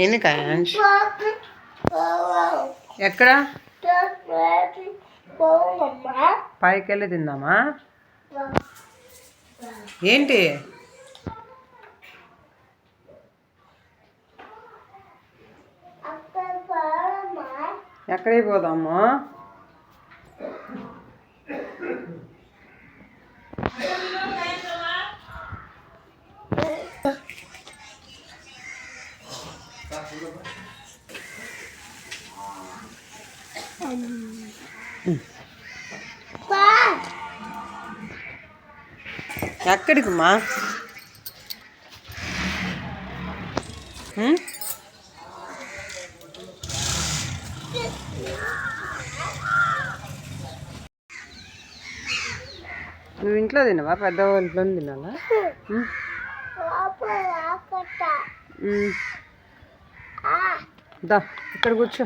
ఏంది కాంచ్ ఎక్కడ? పైకి వెళ్ళి తిందామా? ఏంటి? ఎక్కడికి పోదాము? ఎక్కడికి మా నువ్వు ఇంట్లో తినవా? పెద్ద ఇంట్లో తినాలా. దా ఇక్కడ కూర్చో.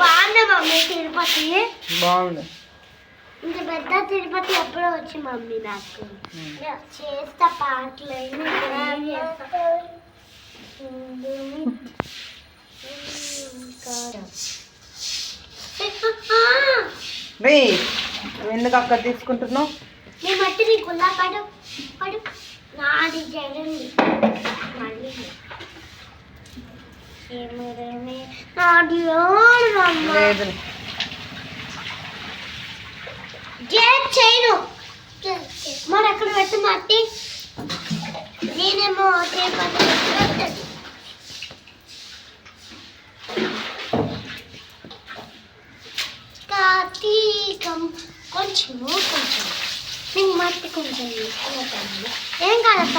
బాగుంది మమ్మీ తిరుపతి? బాగుంది. ఇంత పెద్ద తిరుపతి ఎప్పుడో వచ్చి మమ్మీ నాకు. చేస్తా పాటలు రే ఎందుకు అక్కడ తీసుకుంటున్నావు? నీ మట్టి నీ గుల్లా పడు పడు. నాది జగన్ లేదు చేయను? మరి అక్కడ పెట్టు మట్టి నేనేమో. కార్తీకం. కొంచెము కొంచెం. నీకు మట్టి కొంచెం ఏం కాదప్ప?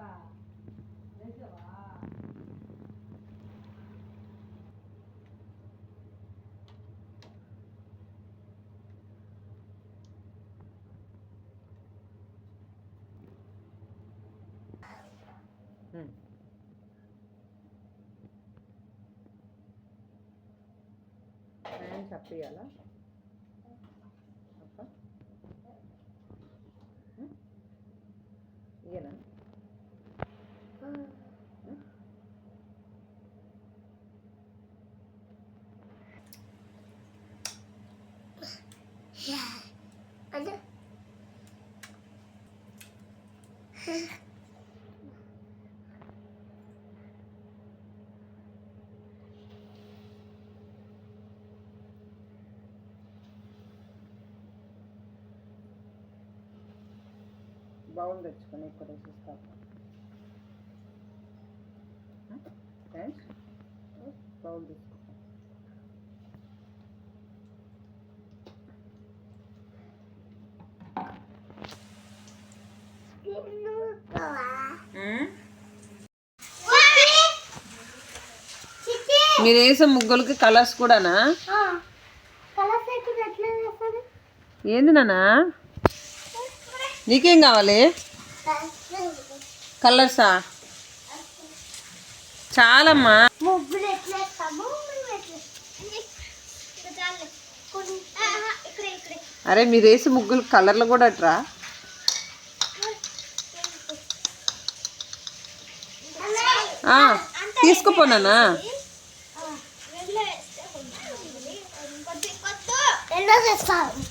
చేయను ఒక్కడైసారి కొట్టేస్తా ఉండకపోతే నన్ను దాచిందే నన్ను నేను చెప్పియాలా అప్ప ఇయ్యనా బౌల్ తెచ్చుకొని ఇక్కడ వేసిస్తా. Friends hmm? oh, బౌల్ తెచ్చు మీరు వేసే ముగ్గులకి కలర్స్ కూడానా? ఏంది నాన్న? నీకేం కావాలి? కలర్సా? చాలమ్మా. అరే మీరు వేసే ముగ్గులు కలర్లు కూడా అట్రా? తీసుకుపోనానా another phone.